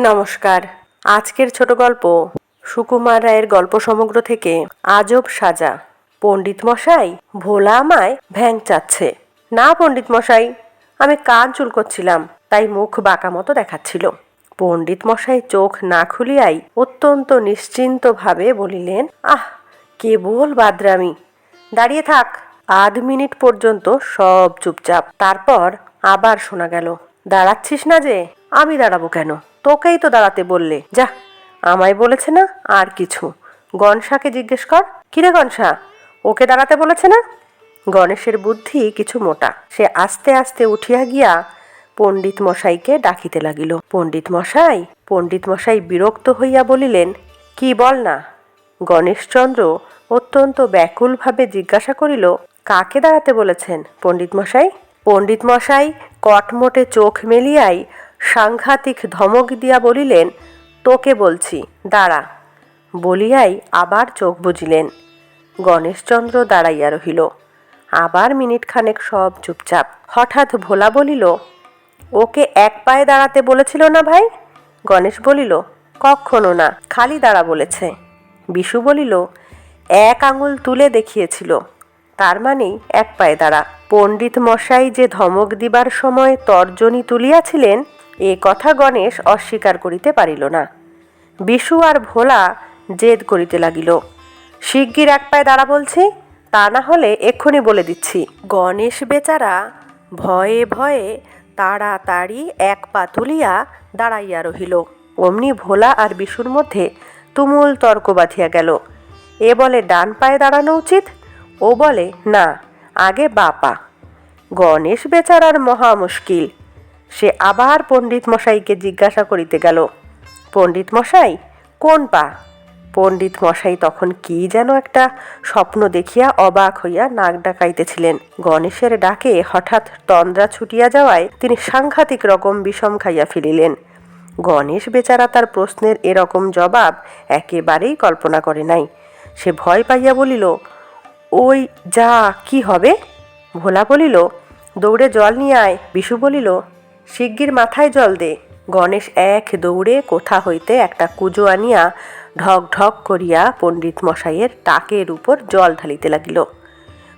নমস্কার। আজকের ছোট গল্প সুকুমার রায়ের গল্প সমগ্র থেকে আজব সাজা। পণ্ডিত মশাই, ভোলা আমায় ভ্যাং চাচ্ছে। না পণ্ডিত মশাই, আমি কান চুল করছিলাম, তাই মুখ বাঁকা মতো দেখাচ্ছিল। পণ্ডিত মশাই চোখ না খুলিয়াই অত্যন্ত নিশ্চিন্তভাবে বলিলেন, আহ, কেবল বাদরামি। দাঁড়িয়ে থাক, আধ মিনিট পর্যন্ত সব চুপচাপ। তারপর আবার শোনা গেল, দাঁড়াচ্ছিস না যে, আমি দাঁড়াবো কেন? তোকেই তো দাঁড়াতে বললে। যা, আমায় বলেছে না আর কিছু। গনসাকে জিজ্ঞেস কর। কিরে গনসা ওকে দাঁড়াতে বলেছে না? গণেশের বুদ্ধি কিছু মোটা। সে আস্তে আস্তে উঠিয়া গিয়া পণ্ডিত মশাইকে ডাকিতে লাগিল। পণ্ডিত মশাই পণ্ডিত মশাই বিরক্ত হইয়া বলিলেন, কি বল না? গণেশচন্দ্র অত্যন্ত ব্যাকুলভাবে জিজ্ঞাসা করিল, কাকে দাঁড়াতে বলেছেন পণ্ডিত মশাই পণ্ডিত মশাই কটমোটে চোখ মেলিয়াই সাংঘাতিক ধমক দিয়া বলিলেন, তোকে বলছি, দাঁড়া। বলিয়াই আবার চোখ বুঝিলেন গণেশচন্দ্র দাঁড়াইয়া রহিল। আবার মিনিট খানেক সব চুপচাপ। হঠাৎ ভোলা বলিল, ওকে এক পায়ে দাঁড়াতে বলেছিল না ভাই? গণেশ বলিল কখনো না, খালি দাঁড়া বলেছে। বিশু বলিল, এক আঙুল তুলে দেখিয়েছিল। তার মানেই এক পায়ে দাঁড়া। পণ্ডিত মশাই যে ধমক দিবার সময় তর্জনী তুলিয়াছিলেন এ কথা গণেশ অস্বীকার করিতে পারিল না। বিশু আর ভোলা জেদ করিতে লাগিল। শিগগির এক পায়ে দাঁড়া বলছি তা না হলে এক্ষুনি বলে দিচ্ছি। গণেশ বেচারা ভয়ে ভয়ে তাড়াতাড়ি এক পা তুলিয়া দাঁড়াইয়া রহিল। অমনি ভোলা আর বিশুর মধ্যে তুমুল তর্ক বাঁধিয়া গেল। এ বলে ডান পায়ে দাঁড়ানো উচিত? ও বলে না আগে বা পা। গণেশ বেচারার মহা মুশকিল। সে আবার পণ্ডিত মশাইকে জিজ্ঞাসা করিতে গেল, পণ্ডিত মশাই, কোন পা? পণ্ডিত মশাই তখন কি যেন একটা স্বপ্ন দেখিয়া অবাক হইয়া নাক ডাকাইতেছিলেন। গণেশের ডাকে হঠাৎ তন্দ্রা ছুটিয়া যাওয়ায় তিনি সাংঘাতিক রকম বিষম খাইয়া ফেলিলেন। গণেশ বেচারা তার প্রশ্নের এরকম জবাব একেবারেই কল্পনা করে নাই। সে ভয় পাইয়া বলিল, ওই যা, কি হবে? ভোলা বলিল, দৌড়ে জল নিয়ে আয়। বিশু বলিল শিগগির মাথায় জল দে। গণেশ এক দৌড়ে কোথা হইতে একটা কুজো আনিয়া ঢক ঢক করিয়া পণ্ডিত মশাইয়ের টাকের উপর জল ঢালিতে লাগিল।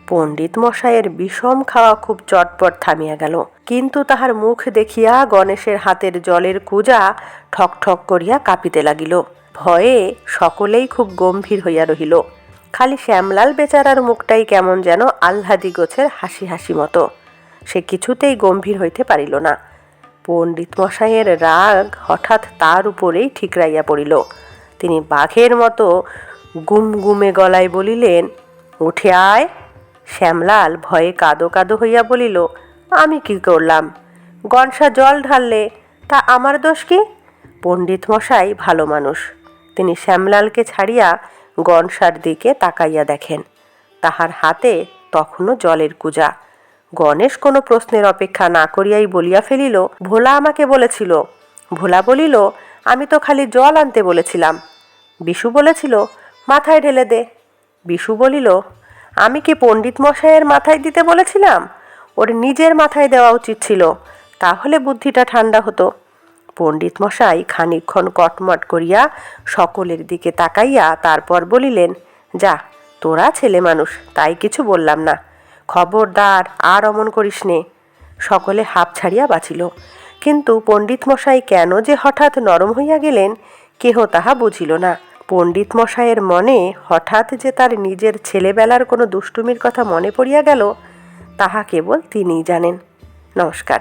পণ্ডিত মশাইয়ের বিষম খাওয়া খুব চটপট থামিয়া গেল। কিন্তু তাহার মুখ দেখিয়া গণেশের হাতের জলের কুজা ঠক ঠক করিয়া কাঁপিতে লাগিল। ভয়ে সকলেই খুব গম্ভীর হইয়া রহিল। খালি শ্যামলাল বেচারার মুখটাই কেমন যেন আহ্লাদি গোছের হাসি হাসি মতো। সে কিছুতেই গম্ভীর হইতে পারিল না। পণ্ডিত মশাইয়ের রাগ হঠাৎ তার উপরেই ঠিকরাইয়া পড়িল। তিনি বাঘের মতো গুমগুমে গলায় বলিলেন, উঠে আয়। শ্যামলাল ভয়ে কাদো কাদো হইয়া বলিল, আমি কি করলাম? গনসা জল ঢাললে তা আমার দোষ কি? পণ্ডিত মশাই ভালো মানুষ। তিনি শ্যামলালকে ছাড়িয়া গনসার দিকে তাকাইয়া দেখেন। তাহার হাতে তখনও জলের কুজা। গণেশ কোনো প্রশ্নের অপেক্ষা না করিয়াই বলিয়া ফেলিল, ভোলা আমাকে বলেছিল। ভোলা বলিল, আমি তো খালি জল আনতে বলেছিলাম। বিশু বলেছিল, মাথায় ঢেলে দে। বিশু বলিল, আমি কি পণ্ডিত মশাইয়ের মাথায় দিতে বলেছিলাম? ওর নিজের মাথায় দেওয়া উচিত ছিল, তাহলে বুদ্ধিটা ঠান্ডা হতো। পণ্ডিত মশাই খানিকক্ষণ কটমট করিয়া সকলের দিকে তাকাইয়া তারপর বলিলেন, যা, তোরা ছেলে মানুষ, তাই কিছু বললাম না। খবরদার, আর অমন করিস নে। সকলে হাঁপ ছাড়িয়া বাঁচিল। কিন্তু পণ্ডিত মশাই কেন যে হঠাৎ নরম হইয়া গেলেন, কেহ তাহা বুঝিল না। পণ্ডিত মশাইয়ের মনে হঠাৎ যে তার নিজের ছেলেবেলার কোনো দুষ্টুমির কথা মনে পড়িয়া গেল, তাহা কেবল তিনিই জানেন। নমস্কার।